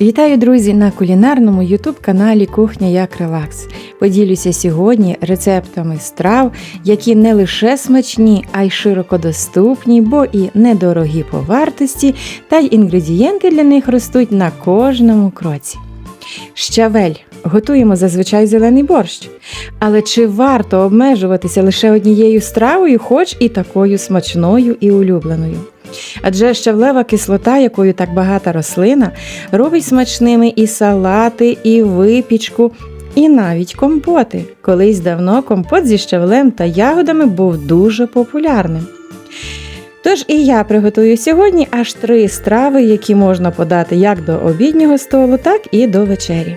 Вітаю, друзі, на кулінарному ютуб-каналі Кухня як Релакс. Поділюся сьогодні рецептами страв, які не лише смачні, а й широко доступні, бо і недорогі по вартості, та й інгредієнти для них ростуть на кожному кроці. Щавель. Готуємо зазвичай зелений борщ. Але чи варто обмежуватися лише однією стравою, хоч і такою смачною і улюбленою? Адже щавлева кислота, якою так багата рослина, робить смачними і салати, і випічку, і навіть компоти. Колись давно компот зі щавлем та ягодами був дуже популярним. Тож і я приготую сьогодні аж три страви, які можна подати як до обіднього столу, так і до вечері.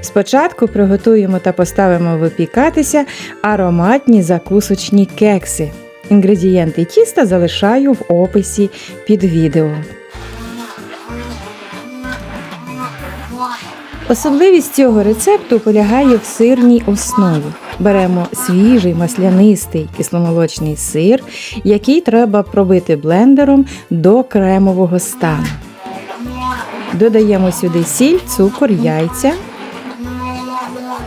Спочатку приготуємо та поставимо випікатися ароматні закусочні кекси. Інгредієнти тіста залишаю в описі під відео. Особливість цього рецепту полягає в сирній основі. Беремо свіжий маслянистий кисломолочний сир, який треба пробити блендером до кремового стану. Додаємо сюди сіль, цукор, яйця,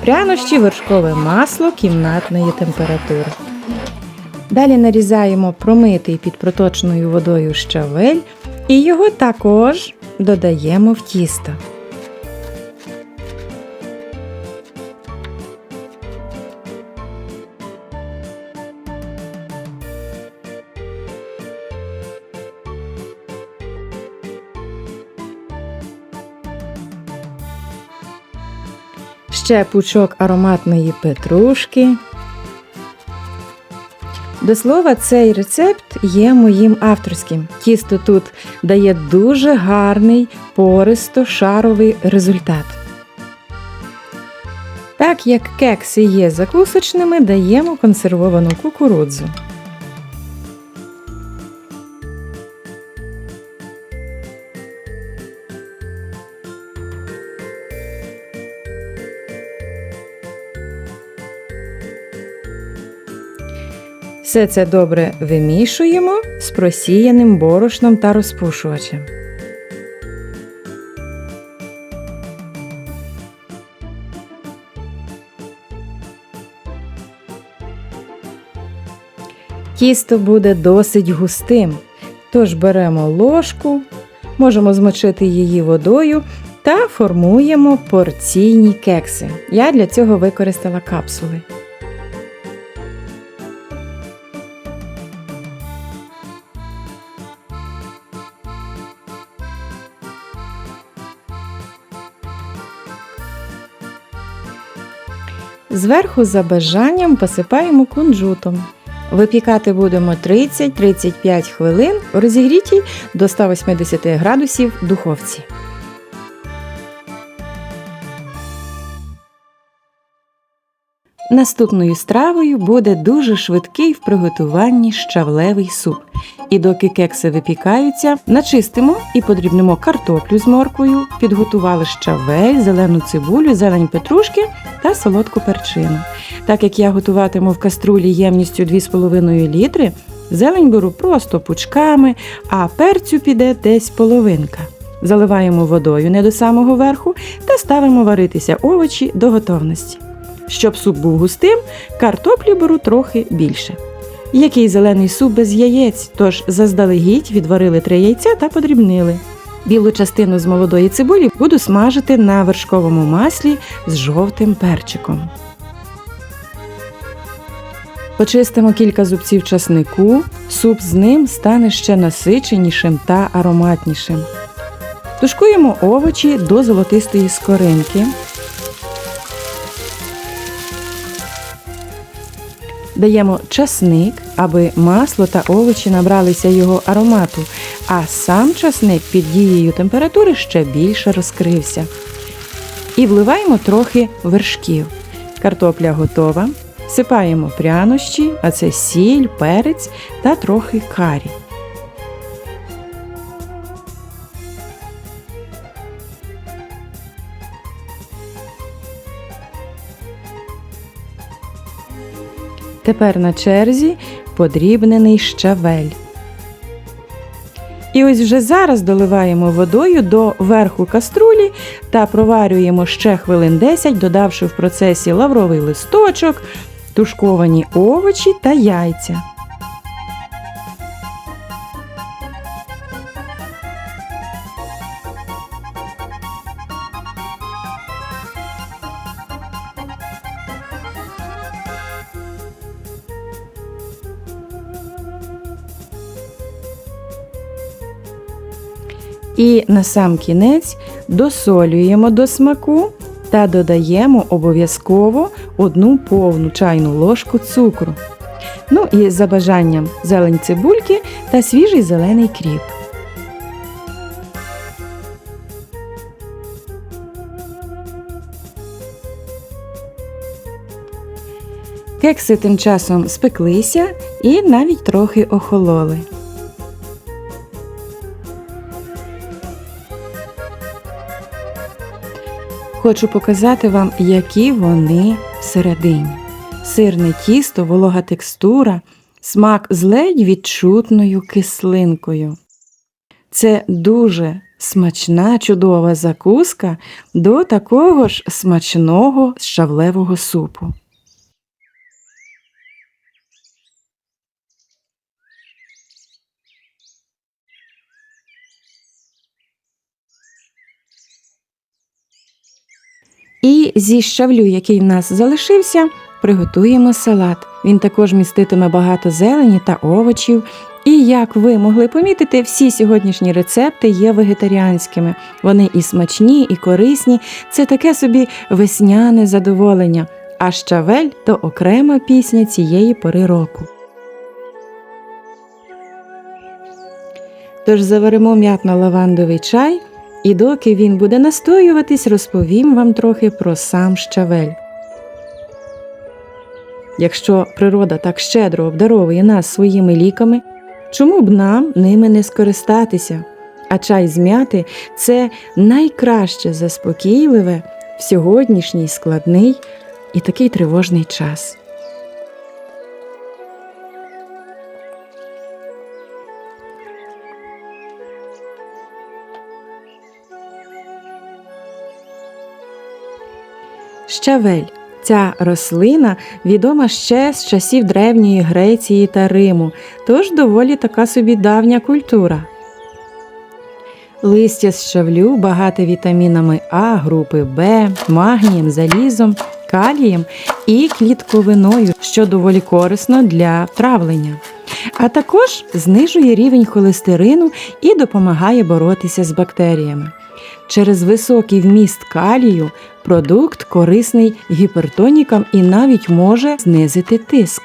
прянощі, вершкове масло кімнатної температури. Далі нарізаємо промитий під проточною водою щавель і його також додаємо в тісто. Ще пучок ароматної петрушки. До слова, цей рецепт є моїм авторським. Тісто тут дає дуже гарний пористо-шаровий результат. Так як кекси є закусочними, даємо консервовану кукурудзу. Все це добре вимішуємо з просіяним борошном та розпушувачем. Тісто буде досить густим, тож беремо ложку, можемо змочити її водою та формуємо порційні кекси. Я для цього використала капсули. Зверху за бажанням посипаємо кунжутом. Випікати будемо 30-35 хвилин у розігрітій до 180 градусів духовці. Наступною стравою буде дуже швидкий в приготуванні щавлевий суп. І доки кекси випікаються, начистимо і подрібнемо картоплю з морквою, підготували щавель, зелену цибулю, зелень петрушки та солодку перчину. Так як я готуватиму в каструлі ємністю 2,5 літри, зелень беру просто пучками, а перцю піде десь половинка. Заливаємо водою не до самого верху та ставимо варитися овочі до готовності. Щоб суп був густим, картоплю беру трохи більше. Який зелений суп без яєць, тож заздалегідь відварили три яйця та подрібнили. Білу частину з молодої цибулі буду смажити на вершковому маслі з жовтим перчиком. Почистимо кілька зубців часнику, суп з ним стане ще насиченішим та ароматнішим. Тушкуємо овочі до золотистої скоринки. Даємо часник, аби масло та овочі набралися його аромату, а сам часник під дією температури ще більше розкрився. І вливаємо трохи вершків. Картопля готова. Сипаємо прянощі, а це сіль, перець та трохи карі. Тепер на черзі подрібнений щавель. І ось вже зараз доливаємо водою до верху каструлі та проварюємо ще хвилин 10, додавши в процесі лавровий листочок, тушковані овочі та яйця. І на сам кінець досолюємо до смаку та додаємо обов'язково одну повну чайну ложку цукру. Ну і за бажанням зелень цибульки та свіжий зелений кріп. Кекси тим часом спеклися і навіть трохи охололи. Хочу показати вам, які вони всередині. Сирне тісто, волога текстура, смак з ледь відчутною кислинкою. Це дуже смачна, чудова закуска до такого ж смачного шавлевого супу. І зі щавлю, який в нас залишився, приготуємо салат. Він також міститиме багато зелені та овочів. І як ви могли помітити, всі сьогоднішні рецепти є вегетаріанськими. Вони і смачні, і корисні. Це таке собі весняне задоволення. А щавель то окрема пісня цієї пори року. Тож заваримо м'ятно-лавандовий чай. І доки він буде настоюватись, розповім вам трохи про сам щавель. Якщо природа так щедро обдаровує нас своїми ліками, чому б нам ними не скористатися? А чай з м'яти – це найкраще заспокійливе в сьогоднішній складний і такий тривожний час. Щавель. Ця рослина відома ще з часів древньої Греції та Риму, тож доволі така собі давня культура. Листя з щавлю багате вітамінами А, групи Б, магнієм, залізом, калієм і клітковиною, що доволі корисно для травлення. А також знижує рівень холестерину і допомагає боротися з бактеріями. Через високий вміст калію продукт корисний гіпертонікам і навіть може знизити тиск.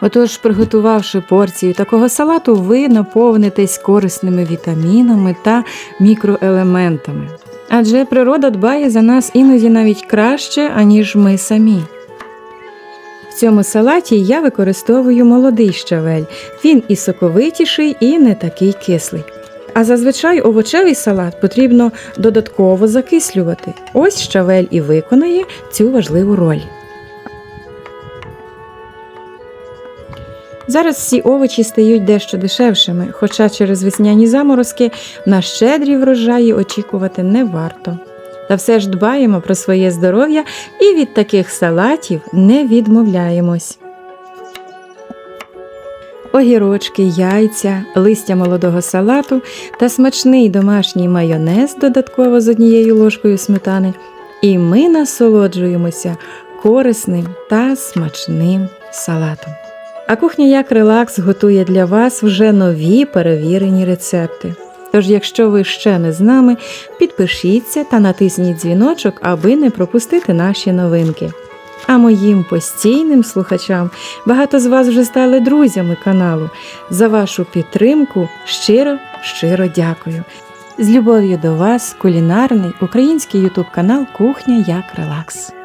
Отож, приготувавши порцію такого салату, ви наповнитесь корисними вітамінами та мікроелементами. Адже природа дбає за нас іноді навіть краще, аніж ми самі. В цьому салаті я використовую молодий щавель. Він і соковитіший, і не такий кислий. А зазвичай овочевий салат потрібно додатково закислювати. Ось щавель і виконає цю важливу роль. Зараз всі овочі стають дещо дешевшими, хоча через весняні заморозки на щедрі врожаї очікувати не варто. Та все ж дбаємо про своє здоров'я і від таких салатів не відмовляємось огірочки, яйця, листя молодого салату та смачний домашній майонез додатково з однією ложкою сметани. І ми насолоджуємося корисним та смачним салатом. А кухня як релакс готує для вас вже нові перевірені рецепти. Тож, якщо ви ще не з нами, підпишіться та натисніть дзвіночок, аби не пропустити наші новинки. А моїм постійним слухачам багато з вас вже стали друзями каналу. За вашу підтримку щиро, щиро дякую. З любов'ю до вас, кулінарний український ютуб канал Кухня як Релакс.